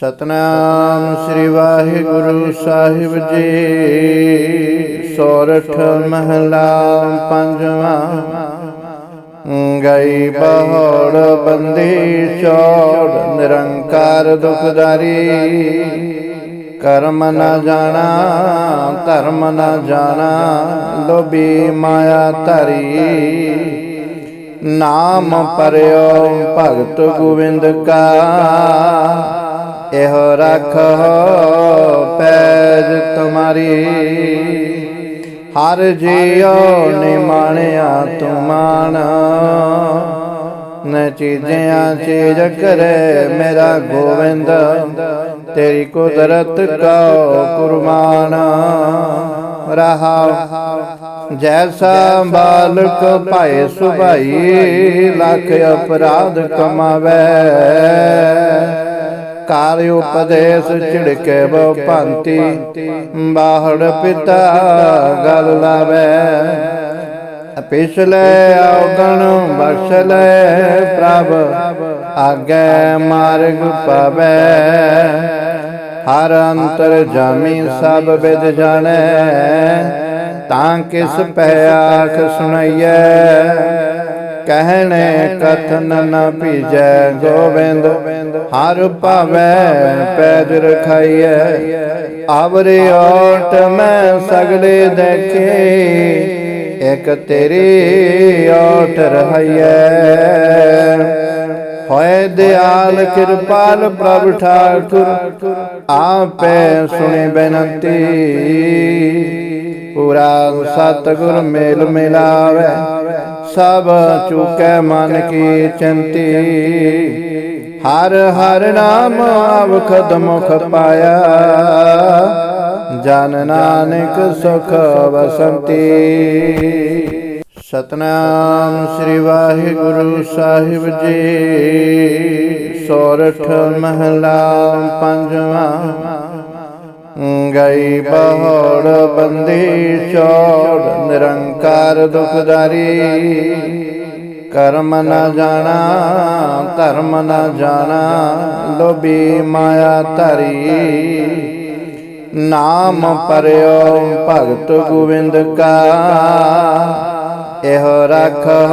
ਸਤਨਾਮ ਸ੍ਰੀ ਵਾਹਿਗੁਰੂ ਸਾਹਿਬ ਜੀ। ਸੋਰਠ ਮਹਲਾ ਪੰਜਵਾਂ। ਗਈ ਬਹੜ ਬੰਦੀ ਚੋੜ, ਨਿਰੰਕਾਰ ਦੁਖਦਾਰੀ। ਕਰਮ ਨਾ ਜਾਣਾ, ਧਰਮ ਨਾ ਜਾਣਾ, ਲੋਭੀ ਮਾਇਆ ਧਰੀ। ਨਾਮ ਪਰਿਓ ਭਗਤ ਗੋਬਿੰਦ ਕਾ। ਇਹੋ ਰਖੋ ਪੈਜ ਤੁਮਾਰੀ। ਹਰ ਜੀਉ ਨਿਮਾਣਿਆ ਤੁਮਾਨ ਨ ਚੀਜ਼ਿਆਂ ਚੀਜ਼ ਕਰੇ ਮੇਰਾ ਗੋਬਿੰਦ ਤੇਰੀ ਕੁਦਰਤ ਕੋ ਕੁਰਬਾਨ। ਰਹਾ ਜੈਸਾ ਬਾਲਕ ਭਾਏ ਸੁਭਾਈ, ਲੱਖ ਅਪਰਾਧ ਕਮਾਵੇ। ਕਾਰ ਉਪਦੇਸ਼ ਛਿੜਕੇ ਬੋ ਭਾਂਤੀ। ਬਾਹੜ ਪਿਤਾ ਗਲ ਲਾਵੇ। ਪਿਛਲੇ ਔਗਣ ਬਖਸ਼ਲੈ ਪ੍ਰਭ, ਆਗੇ ਮਾਰਗ ਪਾਵੇ। ਹਰ ਅੰਤਰ ਜਾਮੀ ਸਭ ਵਿਦ ਜਾਣੈ, ਤਾਂ ਕਿਸ ਪੈ ਆਖ ਸੁਣਈਐ ਕਹਿਣੇ ਕਥਨ ਨ ਭੀਜੈ ਗੋਬਿੰਦ। ਹਰ ਭਾਵੈ ਪੈਜ ਰਖਾਈਐ। ਆਵਰੇ ਓਟ ਮੈਂ ਸਗਲੇ ਦੇਖੇ। ਇਕ ਤੇਰੀ ਓਟ ਰਹਾਈਐ। ਹੋਏ ਦਿਆਲ ਕਿਰਪਾਲ ਪ੍ਰਭ ਠਾਕੁਰ, ਆਪੇ ਸੁਣੇ ਬੇਨਤੀ। ਪੂਰਾ ਸਤਿਗੁਰ ਮੇਲ ਮਿਲਾਵੇ। ਸਭ ਚੁਕੈ ਮਨ ਕੀ ਚੰਤੀ। ਹਰ ਹਰ ਨਾਮ ਅਵਖਦ ਮੁਖ ਪਾਇਆ। ਜਨ ਨਾਨਕ ਸੁਖ ਵਸੰਤੀ। ਸਤਨਾਮ ਸ੍ਰੀ ਵਾਹਿਗੁਰੂ ਸਾਹਿਬ ਜੀ। ਸੋਰਠ ਮਹਲਾ ਪੰਜਵਾਂ। ਗਈ ਬਹੜ ਬੰਦੀ ਚੋੜ, ਨਿਰੰਕਾਰ ਦੁਖਦਾਰੀ। ਕਰਮ ਨ ਜਾਣਾ, ਧਰਮ ਨ ਜਾਣਾ, ਲੋਭੀ ਮਾਇਆ ਧਰੀ। ਨਾਮ ਪਰਿਓ ਭਗਤ ਗੋਬਿੰਦ ਕਾ। ਇਹੋ ਰਖੋ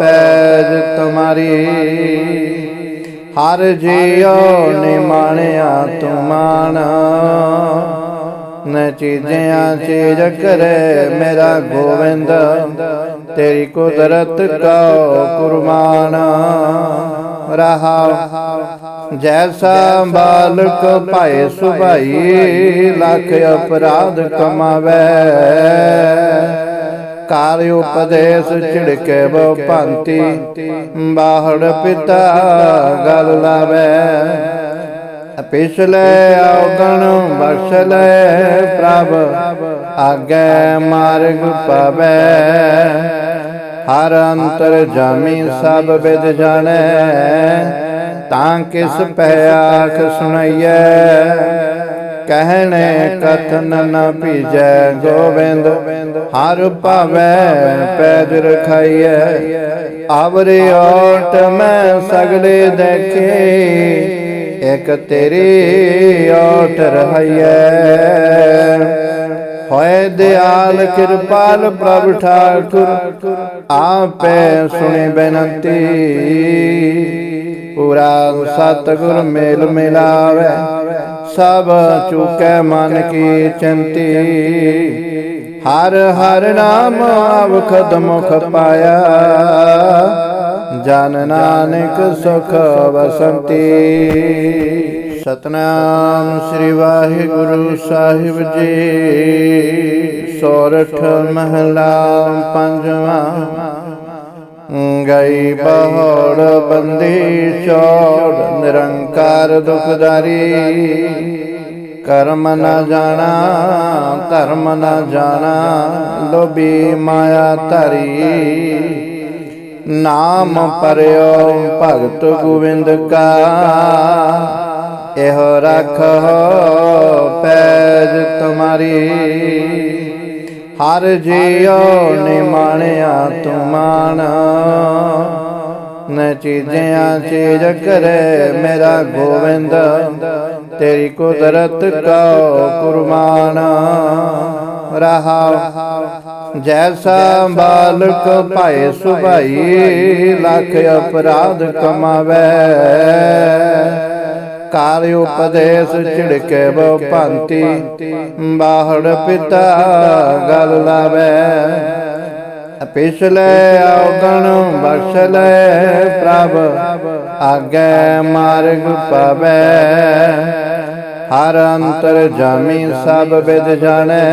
ਪੈਜ ਤੁਮਾਰੀ। ਹਰ ਜੀਉ ਨਿਮਾਣਿਆ ਤੁਮਾਨ ਨ ਚੀਜ਼ਿਆਂ ਚੀਜ਼ ਕਰੇ ਮੇਰਾ ਗੋਵਿੰਦ, ਤੇਰੀ ਕੁਦਰਤ ਕੋ ਕੁਰਬਾਨ। ਰਹਾ ਜੈਸਾ ਬਾਲਕ ਭਾਏ ਸੁਭਾਈ, ਲੱਖ ਅਪਰਾਧ ਕਮਾਵੇ। ਕਾਰ ਉਪਦੇਸ਼ ਝਿੜਕੇ ਬੋ ਭਾਂਤੀ। ਬਾਹੜ ਪਿਤਾ ਗਲ ਲਾਵੇ। ਪਿਛਲੇ ਔਗਣ ਬਖਸ਼ ਲੈ ਪ੍ਰਭ, ਆਗੇ ਮਾਰਗ ਪਾਵੇ। ਹਰ ਅੰਤਰ ਜਾਮੀ ਸਭ ਵਿਦ ਜਾਣੈ, ਤਾਂ ਕਿਸ ਪੈ ਆਖ ਸੁਣਈਐ ਕਹਿਣੇ ਕਥਨ ਨ ਭੀਜੈ ਗੋਬਿੰਦ। ਹਰ ਭਾਵੈ ਪੈਜ ਰਖਾਈਐ। ਆਵਰੇ ਓਟ ਮੈਂ ਸਗਲੇ ਦੇਖੇ। ਇਕ ਤੇਰੀ ਓਟ ਰਹਾਈਐ। ਹੋਏ ਦਿਆਲ ਕਿਰਪਾਲ ਪ੍ਰਭ ਠਾਕੁਰ, ਆਪੇ ਸੁਣੇ ਬੇਨਤੀ। ਪੂਰਾ ਸਤਿਗੁਰ ਮੇਲ ਮਿਲਾਵੇ। ਸਭ ਚੁਕੈ ਮਨ ਕੀ ਚੰਤੀ। ਹਰ ਹਰ ਨਾਮ ਅਵਖਦ ਮੁਖ ਪਾਇਆ। ਜਨ ਨਾਨਕ ਸੁਖ ਵਸੰਤੀ। ਸਤਨਾਮ ਸ੍ਰੀ ਵਾਹਿਗੁਰੂ ਸਾਹਿਬ ਜੀ। ਸੋਰਠ ਮਹਲਾ ਪੰਜਵਾਂ। ਗਈ ਬਹੜ ਬੰਦੀ ਚੋੜ ਨਿਰੰਕਾਰ ਦੁਖਦਾਰੀ। ਕਰਮ ਨ ਜਾਣਾ, ਧਰਮ ਨ ਜਾਣਾ, ਲੋਭੀ ਮਾਇਆ ਧਰੀ। ਨਾਮ ਪਰਿਓ ਭਗਤ ਗੋਬਿੰਦ ਕਾ। ਇਹੋ ਰਖੋ ਪੈਜ ਤੁਮਾਰੀ। ਹਰ ਜੀਉ ਨਿਮਾਣਿਆ ਤੁਮਾਨ ਨ ਚੀਜ਼ਿਆਂ ਚੀਜ਼ ਕਰੇ ਮੇਰਾ ਗੋਵਿੰਦ। ਤੇਰੀ ਕੁਦਰਤ ਕੋ ਕੁਰਬਾਨ। ਰਹਾ ਜੈਸਾ ਬਾਲਕ ਭਾਏ ਸੁਭਾਈ ਲੱਖ ਅਪਰਾਧ ਕਮਾਵੇ। ਕਾਰ ਉਪਦੇਸ਼ ਝਿੜਕੇ ਬੋ ਭਾਂਤੀ। ਬਾਹੜ ਪਿਤਾ ਗਲ ਲਾਵੇ। ਪਿਛਲੇ ਔਗਣ ਬਖਸ਼ ਲੈ ਪ੍ਰਭ, ਆਗੇ ਮਾਰਗ ਪਾਵੇ। ਹਰ ਅੰਤਰ ਜਾਮੀ ਸਭ ਵਿਦ ਜਾਣੈ,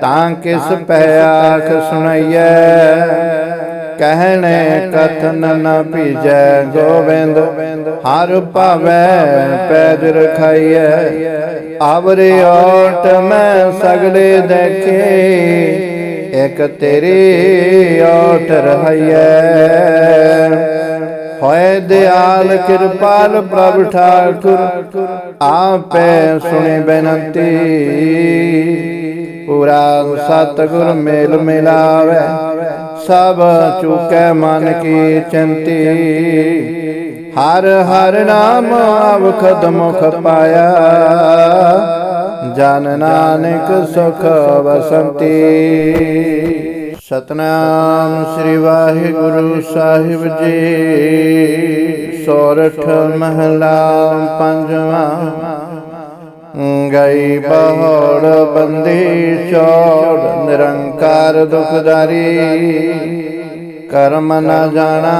ਤਾਂ ਕਿਸ ਪੈ ਆਖ ਸੁਣਈਐ। ਕਹਿਣੇ ਕਥਨ ਨ ਭੀਜੈ ਗੋਬਿੰਦ। ਹਰ ਭਾਵੈ ਪੈਜ ਰਖਾਈਐ। ਆਵਰੇ ਓਟ ਮੈਂ ਸਗਲੇ ਦੇਖੇ। ਇਕ ਤੇਰੀ ਓਟ ਰਹਾਈਐ। ਹੋਏ ਦਿਆਲ ਕਿਰਪਾਲ ਪ੍ਰਭ ਠਾਕੁਰ, ਆਪੇ ਸੁਣੀ ਬੇਨਤੀ। ਪੂਰਾ ਸਤਿਗੁਰ ਮੇਲ ਮਿਲਾਵੇ। ਸਭ ਚੁਕੈ ਮਨ ਕੀ ਚਿੰਤੀ। ਹਰ ਹਰ ਨਾਮ ਅਵਖਦ ਮੁਖ ਪਾਇਆ। ਜਨ ਨਾਨਕ ਸੁਖ ਵਸੰਤੀ। ਸਤਨਾਮ ਸ੍ਰੀ ਵਾਹਿਗੁਰੂ ਸਾਹਿਬ ਜੀ। ਸੋਰਠ ਮਹਲਾ ਪੰਜਵਾਂ। ਗਈ ਬਹੜ ਬੰਦੀ ਛੋੜ ਨਿਰੰਕਾਰ ਦੁਖਦਾਰੀ। ਕਰਮ ਨ ਜਾਣਾ,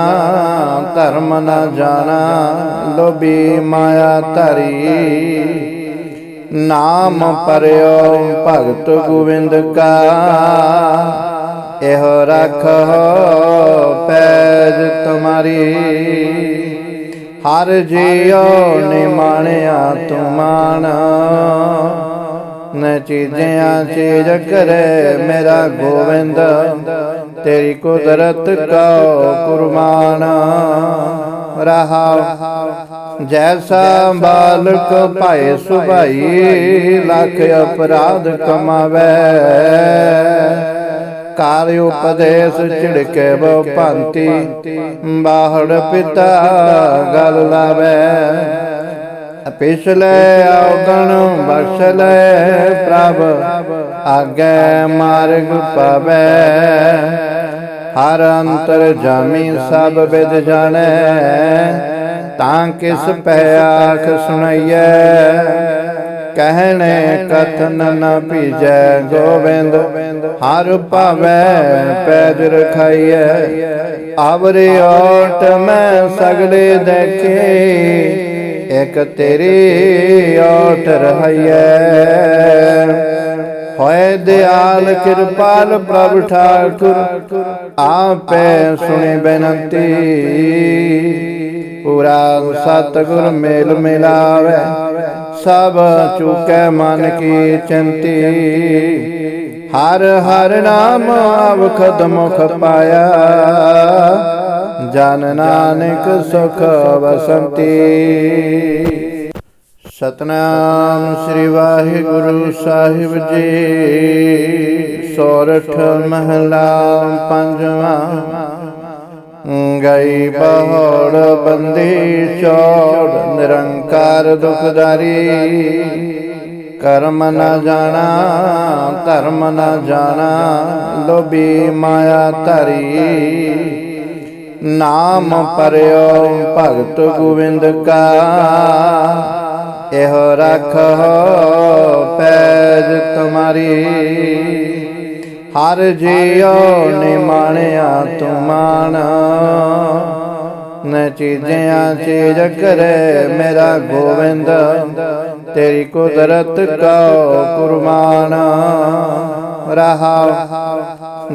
ਧਰਮ ਨ ਜਾਣਾ, ਲੋਭੀ ਮਾਇਆ ਧਰੀ। ਨਾਮ ਪਰਿਓ ਭਗਤ ਗੋਬਿੰਦ ਕਾ। ਇਹੋ ਰੱਖੋ ਪੈਜ ਤੁਮਾਰੀ। ਹਰ ਜੀਉ ਨਿਮਾਣਿਆ ਤੁਮਾਨ ਨ ਚੀਜ਼ਿਆਂ ਚੀਜ਼ ਕਰੇ ਮੇਰਾ ਗੋਵਿੰਦ। ਤੇਰੀ ਕੁਦਰਤ ਕੋ ਕੁਰਬਾਨ। ਰਹਾ ਜੈਸਾ ਬਾਲਕ ਭਾਏ ਸੁਭਾਈ, ਲੱਖ ਅਪਰਾਧ ਕਮਾਵੇ। ਕਾਰ ਉਪਦੇਸ਼ ਝਿੜਕੇ ਬੋ ਭੰਤੀ। ਬਾਹੜ ਪਿਤਾ ਗਲ ਲਾਵੇ। ਪਿਛਲੇ ਔਗਣ ਬਖਸ਼ ਲੈ ਪ੍ਰਭ, ਆਗੇ ਮਾਰਗ ਪਾਵੇ। ਹਰ ਅੰਤਰ ਜਾਮੀ ਸਭ ਵਿਦ ਜਾਣੈ, ਤਾਂ ਕਿਸ ਪੈ ਆਖ ਸੁਣਈਐ ਕਹਿਣੇ ਕਥਨ ਨ ਭੀਜੈ ਗੋਬਿੰਦ। ਹਰ ਭਾਵੈ ਪੈਜ ਰਖਾਈਐ। ਆਵਰੇ ਓਟ ਮੈਂ ਸਗਲੇ ਦੇਖੇ। ਇਕ ਤੇਰੀ ਓਟ ਰਹਾਈਐ। ਹੋਏ ਦਿਆਲ ਕਿਰਪਾਲ ਪ੍ਰਭ ਠਾਕੁਰ, ਆਪੇ ਸੁਣੀ ਬੇਨੰਤੀ। ਪੂਰਾ ਸਤਿਗੁਰ ਮੇਲ ਮਿਲਾਵੇ। ਸਭ ਚੁਕੈ ਮਨ ਕੀ ਚਿੰਤੀ। ਹਰ ਹਰ ਨਾਮ ਅਵਖਦ ਮੁਖ ਪਾਇਆ। ਜਨ ਨਾਨਕ ਸੁਖ ਵਸੰਤੀ। ਸਤਨਾਮ ਸ੍ਰੀ ਵਾਹਿਗੁਰੂ ਸਾਹਿਬ ਜੀ। ਸੋਰਠ ਮਹਲਾ ਪੰਜਵਾਂ। ਗਈ ਬਹੜ ਬੰਦੀ ਛੋੜ ਨਿਰੰਕਾਰ ਦੁਖਦਾਰੀ। ਕਰਮ ਨ ਜਾਣਾ, ਧਰਮ ਨ ਜਾਣਾ, ਲੋਭੀ ਮਾਇਆ ਧਰੀ। ਨਾਮ ਪਰਿਓ ਭਗਤ ਗੋਬਿੰਦ ਕਾ। ਇਹੋ ਰੱਖੋ ਪੈਜ ਤੁਮਾਰੀ। ਹਰ ਜੀਉ ਨਿਮਾਣਿਆ ਤੁਮਾਨ ਨ ਚੀਜ਼ਿਆਂ ਚੀਜ਼ ਕਰੇ ਮੇਰਾ ਗੋਵਿੰਦ। ਤੇਰੀ ਕੁਦਰਤ ਕੋ ਕੁਰਬਾਨ। ਰਹਾ।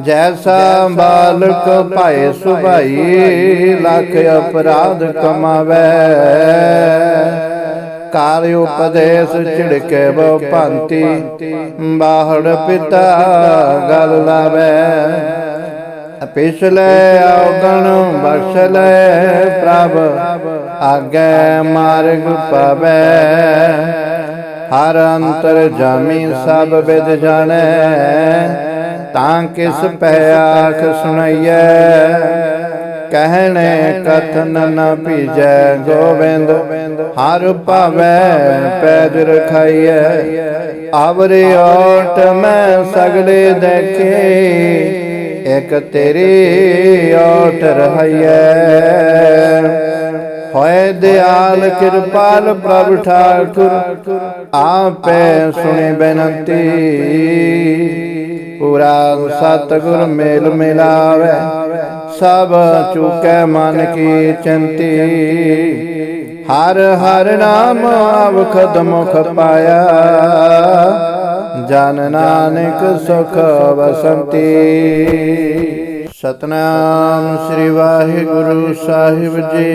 ਜੈਸਾ ਬਾਲਕ ਭਾਏ ਸੁਭਾਈ ਲੱਖ ਅਪਰਾਧ ਕਮਾਵੇ। ਕਾਰ ਉਪਦੇਸ਼ ਝਿੜਕੇ ਬੋ ਭੰਤੀ। ਬਾਹੜ ਪਿਤਾ ਗਲ ਲਾਵੇ। ਪਿਛਲੇ ਔਗਣ ਬਖਸ਼ ਲੈ ਪ੍ਰਭ, ਆਗੇ ਮਾਰਗ ਪਾਵੇ। ਹਰ ਅੰਤਰ ਜਾਮੀ ਸਭ ਵਿਦ ਜਾਣੈ, ਤਾਂ ਕਿਸ ਪੈ ਆਖ ਸੁਣਈਐ। ਕਹਿਣੇ ਕਥਨ ਨ ਭੀਜੈ ਗੋਬਿੰਦ। ਹਰ ਭਾਵੈ ਪੈਜ ਰਖਾਈਐ। ਆਵਰੇ ਓਟ ਮੈਂ ਸਗਲੇ ਦੇਖੇ। ਇਕ ਤੇਰੀ ਓਟ ਰਹਾਈਐ। ਹੋਏ ਦਿਆਲ ਕਿਰਪਾਲ ਪ੍ਰਭ ਠਾਕੁਰ, ਆਪੇ ਸੁਣੇ ਬੇਨੰਤੀ। ਪੂਰਾ ਸਤਿਗੁਰ ਮੇਲ ਮਿਲਾਵੇ। ਸਭ ਚੁਕੈ ਮਨ ਕੀ ਚਿੰਤੀ। ਹਰ ਹਰ ਨਾਮ ਅਵਖਦ ਮੁਖ ਪਾਇਆ। ਜਨ ਨਾਨਕ ਸੁਖ ਵਸੰਤੀ। ਸਤਨਾਮ ਸ੍ਰੀ ਵਾਹਿਗੁਰੂ ਸਾਹਿਬ ਜੀ।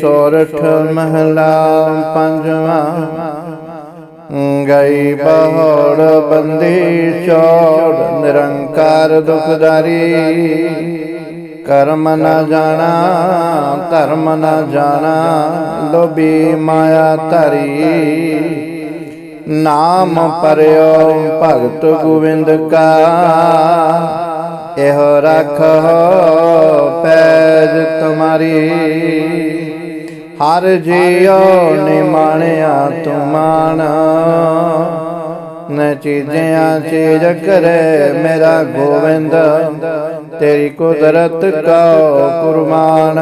ਸੋਰਠ ਮਹਲਾ ਪੰਜਵਾਂ। ਗਈ ਬਹੋੜ ਬੰਦੀ ਚੋੜ ਨਿਰੰਕਾਰ ਦੁਖਦਾਰੀ। ਕਰਮ ਨ ਜਾਣਾ, ਧਰਮ ਨ ਜਾਣਾ, ਲੋਭੀ ਮਾਇਆ ਧਰੀ। ਨਾਮ ਪਰਿਓ ਭਗਤ ਗੋਬਿੰਦ ਕਾ। ਇਹੋ ਰੱਖੋ ਪੈਜ ਤੁਮਾਰੀ। ਹਰ ਜੀਉ ਨਿਮਾਣਿਆ ਤੁਮਾਨ ਨ ਚੀਜ਼ਿਆਂ ਚੀਜ਼ ਕਰੇ ਮੇਰਾ ਗੋਬਿੰਦ ਤੇਰੀ ਕੁਦਰਤ ਕੋ ਕੁਰਬਾਨ।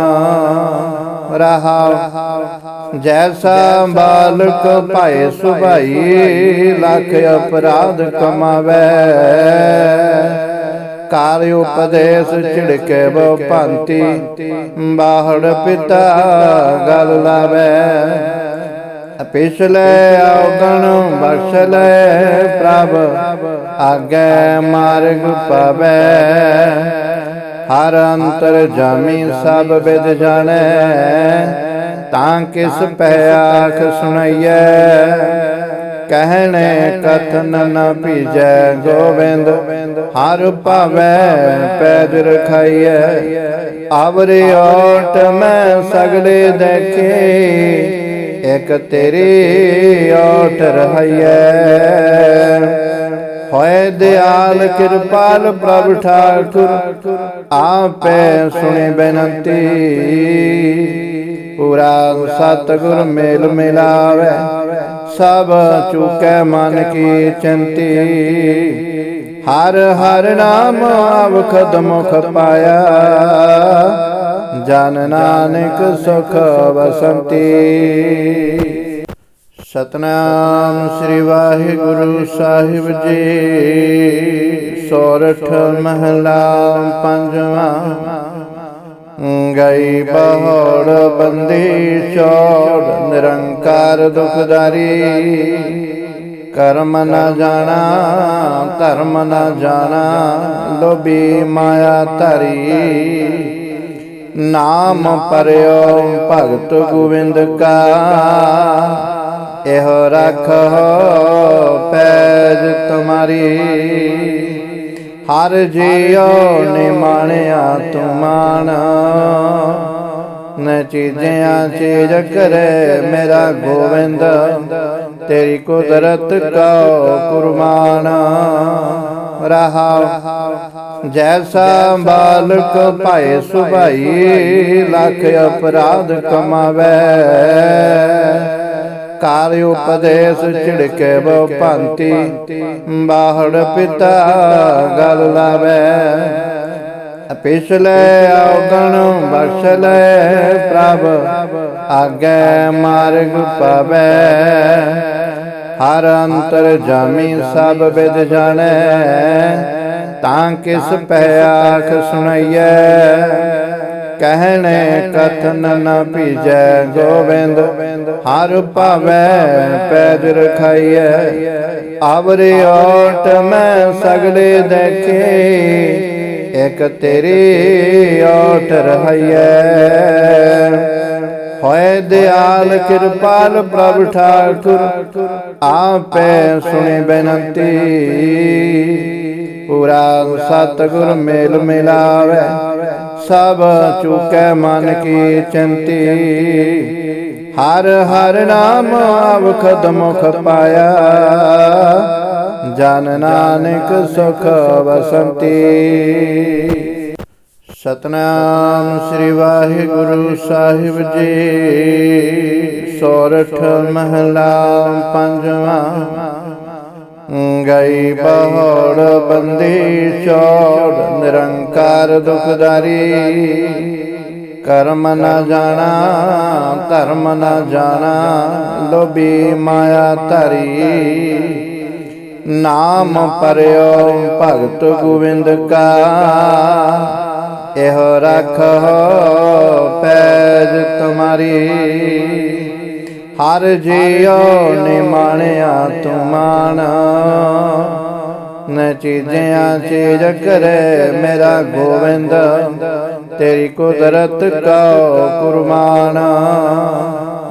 ਰਹਾ ਜੈਸਾ ਬਾਲਕ ਭਾਏ ਸੁਭਾਈ ਲੱਖ ਅਪਰਾਧ ਕਮਾਵੇ। ਕਾਰਿ ਉਪਦੇਸ਼ ਝਿੜਕੇ ਬੋ ਭਾਂਤੀ। ਬਾਹੜ ਪਿਤਾ ਗਲ ਲਾਵੇ। ਪਿਛਲੇ ਔਗਣ, ਬਖਸ਼ ਲੈ ਪ੍ਰਭ। ਆਗੇ ਮਾਰਗ ਪਾਵੇ। ਹਰ ਅੰਤਰ ਜਾਮੀ ਸਭ ਵਿਦ ਜਾਣੈ। ਤਾਂ ਕਿਸ ਪੈ ਆਖ ਸੁਣਈਐ। ਕਹਿਣੇ ਕਥਨ ਨ ਭੀਜੈ ਗੋਬਿੰਦ, ਹਰ ਭਾਵੈ ਪੈਜ ਰਖਾਈਐ ਆਵਰੇ ਓਟ ਮੈਂ ਸਗਲੇ ਦੇਖੇ, ਇਕ ਤੇਰੀ ਓਟ ਰਹਾਈਐ। ਹੋਏ ਦਿਆਲ ਕਿਰਪਾਲ ਪ੍ਰਭ ਠਾਕੁਰ, ਆਪੇ ਸੁਣੇ ਬੇਨੰਤੀ। ਪੂਰਾ ਸਤਿਗੁਰ ਮੇਲ ਮਿਲਾਵੇ। ਸਭ ਚੁਕੈ ਮਨ ਕੀ ਚਿੰਤੀ। ਹਰ ਹਰ ਨਾਮ ਅਵਖਦ ਮੁਖ ਪਾਇਆ। ਜਨ ਨਾਨਕ ਸੁਖ ਵਸੰਤੀ। ਸਤਨਾਮ ਸ੍ਰੀ ਵਾਹਿਗੁਰੂ ਸਾਹਿਬ ਜੀ। ਸੋਰਠ ਮਹਲਾ ਪੰਜਵਾਂ। ਗਈ ਬਹੋੜ ਬੰਦੀ ਚੋੜ ਨਿਰੰਕਾਰ ਦੁਖਦਾਰੀ। ਕਰਮ ਨਾ ਜਾਣਾ, ਧਰਮ ਨਾ ਜਾਣਾ, ਲੋਭੀ ਮਾਇਆ ਧਰੀ। ਨਾਮ ਪਰਿਓ ਭਗਤ ਗੋਬਿੰਦ ਕਾ। ਇਹੋ ਰੱਖੋ ਪੈਜ ਤੁਮਾਰੀ। ਹਰ ਜੀਉ ਨਿਮਾਣਿਆ ਤੁਮਾਨ ਨ ਚੀਜ਼ਿਆਂ ਚੀਜ਼ ਕਰੇ ਮੇਰਾ ਗੋਬਿੰਦ ਤੇਰੀ ਕੁਦਰਤ ਕੋ ਕੁਰਬਾਨ। ਰਹਾ ਜੈਸਾ ਬਾਲਕ ਭਾਏ ਸੁਭਾਈ, ਲੱਖ ਅਪਰਾਧ ਕਮਾਵੇ। ਕਾਰਿ ਉਪਦੇਸ਼ ਛਿੜਕੇ ਬੋ ਭਾਂਤੀ। ਬਾਹੜ ਪਿਤਾ ਗਲ ਲਾਵੇ। ਪਿਛਲੇ ਔਗਣ, ਬਖਸ਼ ਲੈ ਪ੍ਰਭ। ਆਗੇ ਮਾਰਗ ਪਾਵੇ। ਹਰ ਅੰਤਰ ਜਾਮੀ ਸਭ ਵਿਦ ਜਾਣੈ। ਤਾਂ ਕਿਸ ਪੈ ਆਖ ਸੁਣਈਐ। ਕਹਿਣੇ ਕਥਨ ਨ ਭੀਜੈ ਗੋਬਿੰਦ, ਹਰ ਭਾਵੈ ਪੈਜ ਰਖਾਈਐ। ਆਵਰੇ ਓਟ ਮੈਂ ਸਗਲੇ ਦੇਖੇ, ਇਕ ਤੇਰੀ ਓਟ ਰਹਾਈਐ। ਹੋਏ ਦਿਆਲ ਕਿਰਪਾਲ ਪ੍ਰਭ ਠਾਕੁਰ, ਆਪੇ ਸੁਣੇ ਬੇਨੰਤੀ। ਪੂਰਾ ਸਤਿਗੁਰ ਮੇਲ ਮਿਲਾਵੇ। ਸਭ ਚੁਕੈ ਮਨ ਕੀ ਚਿੰਤੀ। ਹਰ ਹਰ ਨਾਮ ਅਵਖਦ ਮੁਖ ਪਾਇਆ। ਜਨ ਨਾਨਕ ਸੁਖ ਵਸੰਤੀ। ਸਤਨਾਮ ਸ੍ਰੀ ਵਾਹਿਗੁਰੂ ਸਾਹਿਬ ਜੀ। ਸੋਰਠ ਮਹਲਾ ਪੰਜਵਾਂ। ਗਈ ਬਹੜ ਬੰਦੀ ਚੋੜ ਨਿਰੰਕਾਰ ਦੁਖਦਾਰੀ। ਕਰਮ ਨ ਜਾਣਾ, ਧਰਮ ਨ ਜਾਣਾ, ਲੋਭੀ ਮਾਇਆ ਧਰੀ। ਨਾਮ ਪਰਿਓ ਭਗਤ ਗੋਬਿੰਦ ਕਾ। ਇਹੋ ਰਖੋ ਪੈਜ ਤੁਮਾਰੀ। ਹਰ ਜੀਉ ਨਿਮਾਣਿਆ ਤੁਮਾਨ ਨ ਚੀਜ਼ਿਆਂ ਚੀਜ਼ ਕਰੇ ਮੇਰਾ ਗੋਬਿੰਦ ਤੇਰੀ ਕੁਦਰਤ ਕੋ ਕੁਰਬਾਨ।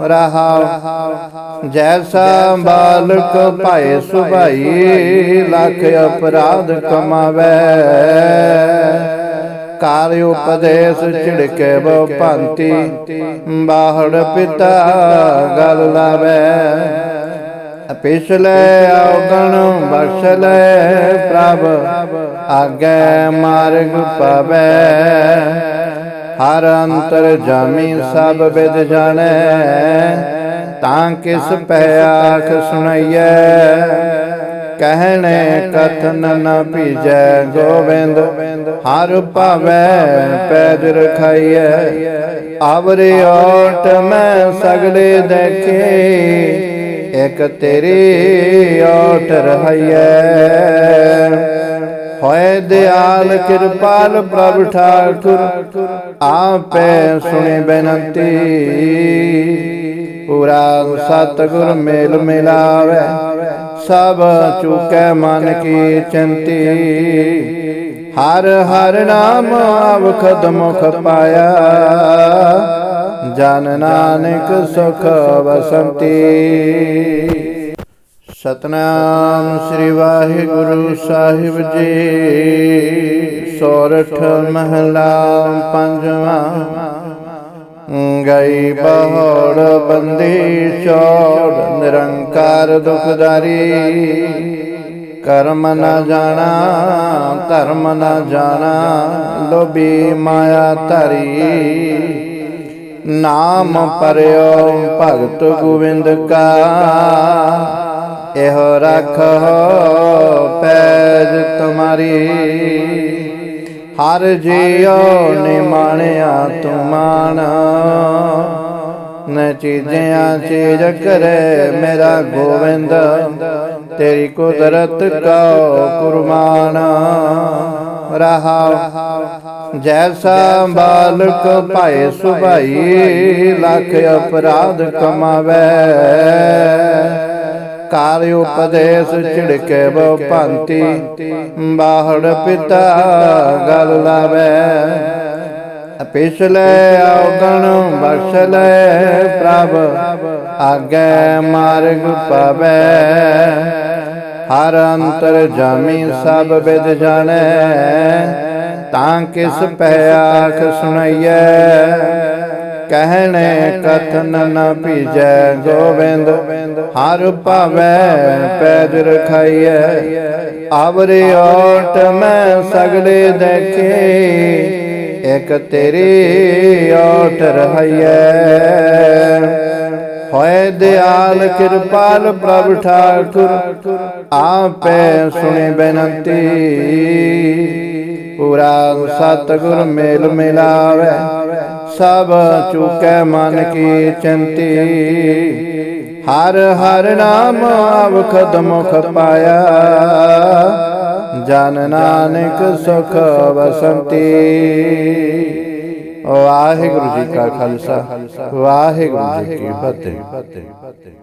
ਰਹਾ ਜੈਸਾ ਬਾਲਕ ਭਾਏ ਸੁਭਾਈ ਲੱਖ ਅਪਰਾਧ ਕਮਾਵੇ। ਕਾਲ ਉਪਦੇਸ਼ ਝਿੜਕੇ ਬੋ ਭਾਂਤੀ। ਬਾਹੜ ਪਿਤਾ ਗਲ ਲਾਵੇ। ਪਿਛਲੇ ਔਗਣ ਬਖਸ਼ ਲੈ ਪ੍ਰਭ, ਆਗੇ ਮਾਰਗ ਪਾਵੇ। ਹਰ ਅੰਤਰ ਜਾਮੀ ਸਭ ਵਿਦ ਜਾਣੈ, ਤਾਂ ਕਿਸ ਪੈ ਆਖ ਸੁਣਈਐ। ਕਹਿਣੇ ਕਥਨ ਨ ਭੀਜੈ ਗੋਬਿੰਦ, ਹਰ ਭਾਵੈ ਪੈਜ ਰਖਾਈਐ। ਆਵਰੇ ਓਟ ਮੈਂ ਸਗਲੇ ਦੇਖੇ, ਇਕ ਤੇਰੀ ਓਟ ਰਹਾਈਐ। ਹੋਏ ਦਿਆਲ ਕਿਰਪਾਲ ਪ੍ਰਭ ਠਾਕੁਰ, ਆਪੇ ਸੁਣੀ ਬੇਨਤੀ। ਪੂਰਾ ਸਤਿਗੁਰ ਮੇਲ ਮਿਲਾਵੇ। ਸਭ ਚੁਕੈ ਮਨ ਕੀ ਚਿੰਤੀ। ਹਰ ਹਰ ਨਾਮ ਅਵਖਦ ਮੁਖ ਪਾਇਆ। ਜਨ ਨਾਨਕ ਸੁਖ ਵਸੰਤੀ। ਸਤਨਾਮ ਸ੍ਰੀ ਵਾਹਿਗੁਰੂ ਸਾਹਿਬ ਜੀ। ਸੋਰਠ ਮਹਲਾ ਪੰਜਵਾਂ। ਗਈ ਬਹੜ ਬੰਦੀ ਚੋੜ, ਨਿਰੰਕਾਰ ਦੁਖਦਾਰੀ। ਕਰਮ ਨ ਜਾਣਾ, ਧਰਮ ਨ ਜਾਣਾ, ਲੋਭੀ ਮਾਇਆ ਧਰੀ। ਨਾਮ ਪਰਿਓ ਭਗਤ ਗੋਬਿੰਦ ਕਾ। ਇਹੋ ਰਖੋ ਪੈਜ ਤੁਮਾਰੀ। ਹਰ ਜੀਉ ਨਿਮਾਣਿਆ ਤੁਮਾਨ ਨ ਚੀਜ਼ਿਆਂ ਚੀਜ਼ ਕਰੇ ਮੇਰਾ ਗੋਬਿੰਦ ਤੇਰੀ ਕੁਦਰਤ ਕੋ ਕੁਰਬਾਨ। ਰਹਾ ਜੈਸਾ ਬਾਲਕ ਭਾਏ ਸੁਭਾਈ ਲੱਖ ਅਪਰਾਧ ਕਮਾਵੇ। ਕਾਰ ਉਪਦੇਸ਼ ਝਿੜਕੇ ਬੋ ਭਾਂਤੀ। ਬਾਹੜ ਪਿਤਾ ਗਲ ਲਾਵੇ। ਪਿਛਲੇ ਔਗਣ ਬਖਸ਼ ਲੈ ਪ੍ਰਭ, ਆਗੇ ਮਾਰਗ ਪਾਵੇ। ਹਰ ਅੰਤਰ ਜਾਮੀ ਸਭ ਵਿਦ ਜਾਣੈ, ਤਾਂ ਕਿਸ ਪੈ ਆਖ ਸੁਣਈਐ ਕਹਿਣੇ ਕਥਨ ਨ ਭੀਜੈ ਗੋਬਿੰਦ, ਹਰ ਭਾਵੈ ਪੈਜ ਰਖਾਈਐ। ਆਵਰੇ ਓਟ ਮੈਂ ਸਗਲੇ ਦੇਖੇ, ਇਕ ਤੇਰੀ ਓਟ ਰਹਾਈਐ। ਹੋਏ ਦਿਆਲ ਕਿਰਪਾਲ ਪ੍ਰਭ ਠਾਕੁਰ, ਆਪੇ ਸੁਣੀ ਬੇਨਤੀ। ਪੂਰਾ ਸਤਿਗੁਰ ਮੇਲ ਮਿਲਾਵੇ ਸਭ ਚੁਕੈ ਮਨ ਕੀ ਚਿੰਤੀ। ਹਰ ਹਰ ਨਾਮ ਅਵਖਦ ਮੁਖ ਪਾਇਆ। ਜਨ ਨਾਨਕ ਸੁਖ ਵਸੰਤੀ। ਵਾਹਿਗੁਰੂ ਜੀ ਕਾ ਖਾਲਸਾ, ਵਾਹਿਗੁਰੂ ਜੀ ਕੀ ਫਤਿਹ।